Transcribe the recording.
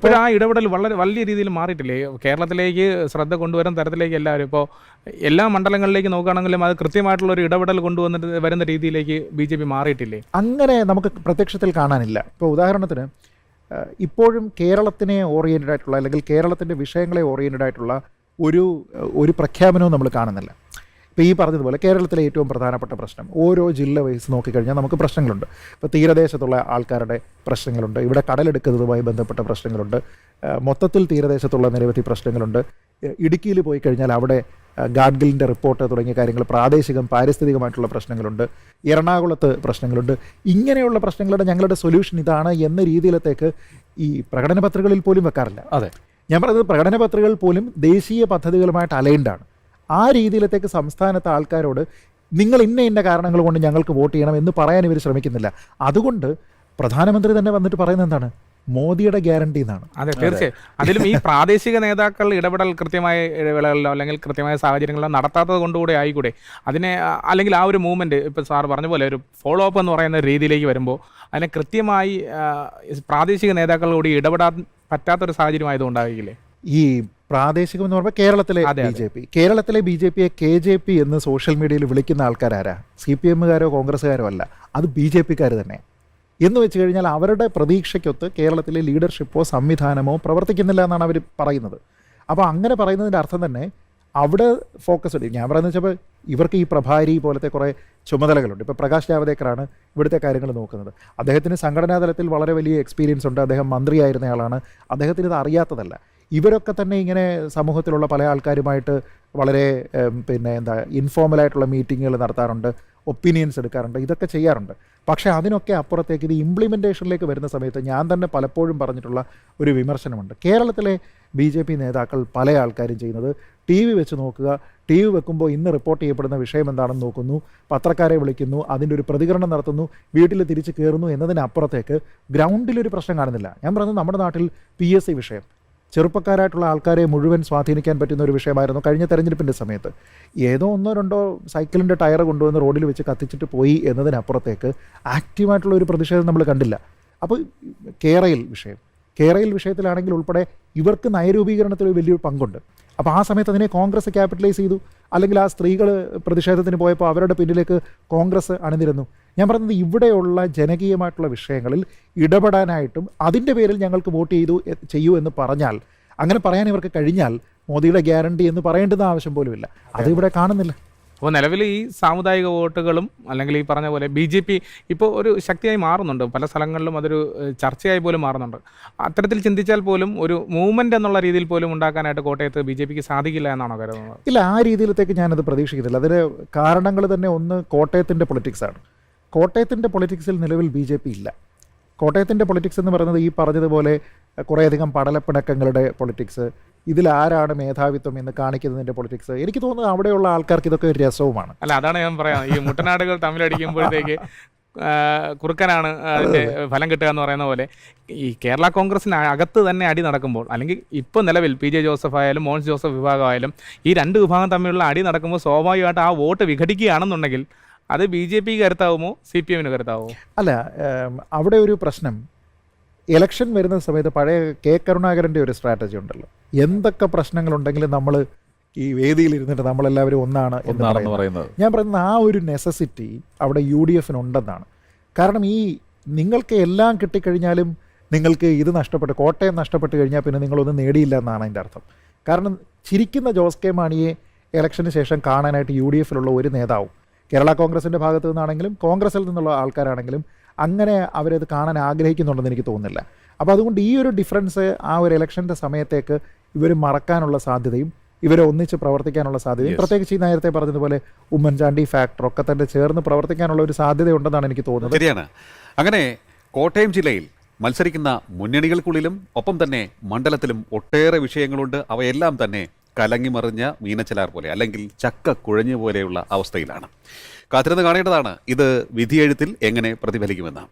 ഇപ്പോഴും ആ ഇടപെടൽ വളരെ വലിയ രീതിയിൽ മാറിയിട്ടില്ലേ? കേരളത്തിലേക്ക് ശ്രദ്ധ കൊണ്ടുവരുന്ന തരത്തിലേക്ക് എല്ലാവരും ഇപ്പോൾ എല്ലാ മണ്ഡലങ്ങളിലേക്ക് നോക്കുകയാണെങ്കിലും അത് കൃത്യമായിട്ടുള്ള ഒരു ഇടപെടൽ കൊണ്ടുവന്ന വരുന്ന രീതിയിലേക്ക് ബി ജെ പി മാറിയിട്ടില്ലേ? അങ്ങനെ നമുക്ക് പ്രത്യക്ഷത്തിൽ കാണാനില്ല. ഇപ്പോൾ ഉദാഹരണത്തിന് ഇപ്പോഴും കേരളത്തിനെ ഓറിയന്റഡ് ആയിട്ടുള്ള അല്ലെങ്കിൽ കേരളത്തിന്റെ വിഷയങ്ങളെ ഓറിയന്റഡ് ആയിട്ടുള്ള ഒരു ഒരു പ്രഖ്യാപനവും നമ്മൾ കാണുന്നില്ല. ഇപ്പോൾ ഈ പറഞ്ഞതുപോലെ കേരളത്തിലെ ഏറ്റവും പ്രധാനപ്പെട്ട പ്രശ്നം ഓരോ ജില്ല വൈസ് നോക്കിക്കഴിഞ്ഞാൽ നമുക്ക് പ്രശ്നങ്ങളുണ്ട്. ഇപ്പോൾ തീരദേശത്തുള്ള ആൾക്കാരുടെ പ്രശ്നങ്ങളുണ്ട് ഇവിടെ കടലെടുക്കുന്നതുമായി ബന്ധപ്പെട്ട പ്രശ്നങ്ങളുണ്ട് മൊത്തത്തിൽ തീരദേശത്തുള്ള നിരവധി പ്രശ്നങ്ങളുണ്ട്. ഇടുക്കിയിൽ പോയി കഴിഞ്ഞാൽ അവിടെ ഗാഡ്ഗിലിന്റെ റിപ്പോർട്ട് തുടങ്ങിയ കാര്യങ്ങൾ പ്രാദേശികം പാരിസ്ഥിതികമായിട്ടുള്ള പ്രശ്നങ്ങളുണ്ട് എറണാകുളത്ത് പ്രശ്നങ്ങളുണ്ട്. ഇങ്ങനെയുള്ള പ്രശ്നങ്ങളുടെ ഞങ്ങളുടെ സൊല്യൂഷൻ ഇതാണ് എന്ന രീതിയിലത്തേക്ക് ഈ പ്രകടന പത്രികകളിൽ പോലും വെക്കാറില്ല. അതെ. ഞാൻ പറയുന്നത് പ്രകടന പത്രികകൾ പോലും ദേശീയ പദ്ധതികളുമായിട്ട് അലൈൻഡാണ്. ആ രീതിയിലത്തേക്ക് സംസ്ഥാനത്തെ ആൾക്കാരോട് നിങ്ങൾ ഇന്ന ഇന്ന കാരണങ്ങൾ കൊണ്ട് ഞങ്ങൾക്ക് വോട്ട് ചെയ്യണം എന്ന് പറയാൻ ഇവർ ശ്രമിക്കുന്നില്ല. അതുകൊണ്ട് പ്രധാനമന്ത്രി തന്നെ വന്നിട്ട് പറയുന്നത് എന്താണ്? മോദിയുടെ ഗ്യാരണ്ടി എന്നാണ്. അതെ തീർച്ചയായും. അതിലും ഈ പ്രാദേശിക നേതാക്കൾ ഇടപെടൽ കൃത്യമായ ഇടവേളകളിലോ അല്ലെങ്കിൽ കൃത്യമായ സാഹചര്യങ്ങളിലോ നടത്താത്തത് കൊണ്ടുകൂടെ ആയിക്കൂടെ? അതിനെ അല്ലെങ്കിൽ ആ ഒരു മൂവ്മെന്റ് ഇപ്പോൾ സാർ പറഞ്ഞ പോലെ ഒരു ഫോളോ അപ്പ് എന്ന് പറയുന്ന രീതിയിലേക്ക് വരുമ്പോൾ അതിനെ കൃത്യമായി പ്രാദേശിക നേതാക്കൾ കൂടി ഇടപെടാൻ പറ്റാത്തൊരു സാഹചര്യം ആയതുകൊണ്ടാകില്ലേ ഈ പ്രാദേശികം എന്ന് പറയുമ്പോൾ കേരളത്തിലെ ബി ജെ പി. കേരളത്തിലെ ബി ജെ പിയെ കെ ജെ പി എന്ന് സോഷ്യൽ മീഡിയയിൽ വിളിക്കുന്ന ആൾക്കാരാരാ? സി പി എമ്മുകാരോ കോൺഗ്രസ്സുകാരോ അല്ല. അത് ബി ജെ പിക്കാർ തന്നെ. എന്ന് വെച്ച് കഴിഞ്ഞാൽ അവരുടെ പ്രതീക്ഷയ്ക്കൊത്ത് കേരളത്തിലെ ലീഡർഷിപ്പോ സംവിധാനമോ പ്രവർത്തിക്കുന്നില്ല എന്നാണ് അവർ പറയുന്നത്. അപ്പോൾ അങ്ങനെ പറയുന്നതിന്റെ അർത്ഥം തന്നെ അവിടെ ഫോക്കസ് ഉണ്ട്. ഞാൻ പറയുന്നത് വെച്ചപ്പോൾ ഇവർക്ക് ഈ പ്രഭാരി പോലത്തെ കുറേ ചുമതലകളുണ്ട്. ഇപ്പോൾ പ്രകാശ് ജാവദേക്കറാണ് ഇവിടുത്തെ കാര്യങ്ങൾ നോക്കുന്നത്. അദ്ദേഹത്തിന് സംഘടനാ തലത്തിൽ വളരെ വലിയ എക്സ്പീരിയൻസ് ഉണ്ട്. അദ്ദേഹം മന്ത്രിയായിരുന്നയാളാണ്. അദ്ദേഹത്തിന് ഇത് അറിയാത്തതല്ല. ഇവരൊക്കെ തന്നെ ഇങ്ങനെ സമൂഹത്തിലുള്ള പല ആൾക്കാരുമായിട്ട് വളരെ പിന്നെ എന്താ ഇൻഫോർമലായിട്ടുള്ള മീറ്റിങ്ങുകൾ നടത്താറുണ്ട് ഒപ്പീനിയൻസ് എടുക്കാറുണ്ട് ഇതൊക്കെ ചെയ്യാറുണ്ട്. പക്ഷേ അതിനൊക്കെ അപ്പുറത്തേക്ക് ഇത് ഇംപ്ലിമെന്റേഷനിലേക്ക് വരുന്ന സമയത്ത് ഞാൻ തന്നെ പലപ്പോഴും പറഞ്ഞിട്ടുള്ള ഒരു വിമർശനമുണ്ട്. കേരളത്തിലെ ബി ജെ പി നേതാക്കൾ പല ആൾക്കാരും ചെയ്യുന്നത് ടി വി വെച്ച് നോക്കുക ടി വി വെക്കുമ്പോൾ ഇന്ന് റിപ്പോർട്ട് ചെയ്യപ്പെടുന്ന വിഷയം എന്താണെന്ന് നോക്കുന്നു പത്രക്കാരെ വിളിക്കുന്നു അതിന്റെ ഒരു പ്രതികരണം നടത്തുന്നു വീട്ടിൽ തിരിച്ച് കയറുന്നു എന്നതിനപ്പുറത്തേക്ക് ഗ്രൗണ്ടിലൊരു പ്രശ്നം കാണുന്നില്ല. ഞാൻ പറഞ്ഞത് നമ്മുടെ നാട്ടിൽ പി എസ് സി വിഷയം. ചെറുപ്പക്കാരായിട്ടുള്ള ആൾക്കാരെ മുഴുവൻ സ്വാധീനിക്കാൻ പറ്റുന്ന ഒരു വിഷയമായിരുന്നു കഴിഞ്ഞ തെരഞ്ഞെടുപ്പിന്റെ സമയത്ത്. ഏതോ ഒന്നോ രണ്ടോ സൈക്കിളിന്റെ ടയർ കൊണ്ടുവന്ന് റോഡിൽ വെച്ച് കത്തിച്ചിട്ട് പോയി എന്നതിനപ്പുറത്തേക്ക് ആക്റ്റീവായിട്ടുള്ള ഒരു പ്രതിഷേധം നമ്മൾ കണ്ടില്ല. അപ്പോൾ കേരയിൽ വിഷയം. കേരയിൽ വിഷയത്തിലാണെങ്കിൽ ഉൾപ്പെടെ ഇവർക്ക് നയരൂപീകരണത്തിൽ വലിയൊരു പങ്കുണ്ട്. അപ്പോൾ ആ സമയത്ത് അതിനെ കോൺഗ്രസ് ക്യാപിറ്റലൈസ് ചെയ്തു. അല്ലെങ്കിൽ ആ സ്ത്രീകൾ പ്രതിഷേധത്തിന് പോയപ്പോൾ അവരുടെ പിന്നിലേക്ക് കോൺഗ്രസ് അണിനിരുന്നു. ഞാൻ പറയുന്നത് ഇവിടെയുള്ള ജനകീയമായിട്ടുള്ള വിഷയങ്ങളിൽ ഇടപെടാനായിട്ടും അതിന്റെ പേരിൽ ഞങ്ങൾക്ക് വോട്ട് ചെയ്തു ചെയ്യൂ എന്ന് പറഞ്ഞാൽ അങ്ങനെ പറയാൻ ഇവർക്ക് കഴിഞ്ഞാൽ മോദിയുടെ ഗ്യാരണ്ടി എന്ന് പറയേണ്ടുന്ന ആവശ്യം പോലുമില്ല. അത്. ഇവിടെ കാണുന്നില്ല. അപ്പോൾ നിലവിൽ ഈ സാമുദായിക വോട്ടുകളും അല്ലെങ്കിൽ ഈ പറഞ്ഞ പോലെ ബി ജെ പി ഇപ്പോൾ ഒരു ശക്തിയായി മാറുന്നുണ്ട്. പല സ്ഥലങ്ങളിലും അതൊരു ചർച്ചയായി പോലും മാറുന്നുണ്ട്. അത്തരത്തിൽ ചിന്തിച്ചാൽ പോലും ഒരു മൂവ്മെന്റ് എന്നുള്ള രീതിയിൽ പോലും ഉണ്ടാക്കാനായിട്ട് കോട്ടയത്ത് ബി ജെ പിക്ക് സാധിക്കില്ല എന്നാണോ കരുതുന്നത്? ഇല്ല ആ രീതിയിലത്തേക്ക് ഞാനത് പ്രതീക്ഷിക്കുന്നില്ല. അതിന് കാരണങ്ങൾ തന്നെ ഒന്ന് കോട്ടയത്തിന്റെ പൊളിറ്റിക്സാണ് കോട്ടയത്തിന്റെ പൊളിറ്റിക്സിൽ നിലവിൽ ബി ജെ പി ഇല്ല. കോട്ടയത്തിന്റെ പൊളിറ്റിക്സ് എന്ന് പറയുന്നത് ഈ പറഞ്ഞതുപോലെ കുറേയധികം പടലപ്പിണക്കങ്ങളുടെ പൊളിറ്റിക്സ്. ഇതിലാരാണ് മേധാവിത്വം എന്ന് കാണിക്കുന്നതിന്റെ പൊളിറ്റിക്സ്. എനിക്ക് തോന്നുന്നത് അവിടെയുള്ള ആൾക്കാർക്ക് ഇതൊക്കെ ഒരു രസവുമാണ്. അല്ല അതാണ് ഞാൻ പറയാം. ഈ മുട്ടനാടുകൾ തമ്മിലടിക്കുമ്പോഴത്തേക്ക് കുറുക്കനാണ് അതിന്റെ ഫലം കിട്ടുക എന്ന് പറയുന്ന പോലെ ഈ കേരള കോൺഗ്രസിന് അകത്ത് തന്നെ അടി നടക്കുമ്പോൾ അല്ലെങ്കിൽ ഇപ്പോൾ നിലവിൽ പി ജെ ജോസഫ് ആയാലും മോൻസ് ജോസഫ് വിഭാഗമായാലും ഈ രണ്ട് വിഭാഗം തമ്മിലുള്ള അടി നടക്കുമ്പോൾ സ്വാഭാവികമായിട്ട് ആ വോട്ട് വിഘടിക്കുകയാണെന്നുണ്ടെങ്കിൽ അത് ബി ജെ പിക്ക് കരുത്താവുമോ? സി പി എമ്മിന് കരുത്താവുമോ? അല്ല അവിടെ ഒരു പ്രശ്നം. ഇലക്ഷൻ വരുന്ന സമയത്ത് പഴയ കെ കരുണാകരന്റെ ഒരു സ്ട്രാറ്റജി ഉണ്ടല്ലോ. എന്തൊക്കെ പ്രശ്നങ്ങളുണ്ടെങ്കിലും നമ്മൾ ഈ വേദിയിൽ ഇരുന്നിട്ട് നമ്മളെല്ലാവരും ഒന്നാണ് എന്ന് പറയുന്നത്. പറയുന്നത്. ഞാൻ പറയുന്നത് ആ ഒരു നെസസിറ്റി അവിടെ യു ഡി എഫിന് ഉണ്ടെന്നാണ് കാരണം ഈ നിങ്ങൾക്ക് എല്ലാം കിട്ടിക്കഴിഞ്ഞാലും നിങ്ങൾക്ക് ഇത് നഷ്ടപ്പെട്ട് കോട്ടയം നഷ്ടപ്പെട്ട് കഴിഞ്ഞാൽ പിന്നെ നിങ്ങളൊന്നും നേടിയില്ല എന്നാണ് അതിന്റെ അർത്ഥം. കാരണം ചിരിക്കുന്ന ജോസ് കെ മാണിയെ ഇലക്ഷന് ശേഷം കാണാനായിട്ട് യു ഡി എഫിലുള്ള ഒരു നേതാവും കേരള കോൺഗ്രസിന്റെ ഭാഗത്തു നിന്നാണെങ്കിലും കോൺഗ്രസിൽ നിന്നുള്ള ആൾക്കാരാണെങ്കിലും അങ്ങനെ അവരത് കാണാൻ ആഗ്രഹിക്കുന്നുണ്ടെന്ന് എനിക്ക് തോന്നുന്നില്ല. അപ്പോൾ അതുകൊണ്ട് ഈ ഒരു ഡിഫറൻസ് ആ ഒരു ഇലക്ഷന്റെ സമയത്തേക്ക് ഇവർ മറക്കാനുള്ള സാധ്യതയും ഇവരെ ഒന്നിച്ച് പ്രവർത്തിക്കാനുള്ള സാധ്യതയും. പ്രത്യേകിച്ച് ഈ നേരത്തെ പറഞ്ഞതുപോലെ ഉമ്മൻചാണ്ടി ഫാക്ടർ ഒക്കെ തന്നെ ചേർന്ന് പ്രവർത്തിക്കാനുള്ള ഒരു സാധ്യതയുണ്ടെന്നാണ് എനിക്ക് തോന്നുന്നത്. ശരിയാണ്. അങ്ങനെ കോട്ടയം ജില്ലയിൽ മത്സരിക്കുന്ന മുന്നണികൾക്കുള്ളിലും ഒപ്പം തന്നെ മണ്ഡലത്തിലും ഒട്ടേറെ വിഷയങ്ങളുണ്ട്. അവയെല്ലാം തന്നെ കലങ്ങിമറിഞ്ഞ മീനച്ചലാർ പോലെ അല്ലെങ്കിൽ ചക്ക കുഴഞ്ഞു പോലെയുള്ള അവസ്ഥയിലാണ്. കാത്തിരുന്ന് കാണേണ്ടതാണ് ഇത് വിധിയെഴുത്തിൽ എങ്ങനെ പ്രതിഫലിക്കുമെന്ന്.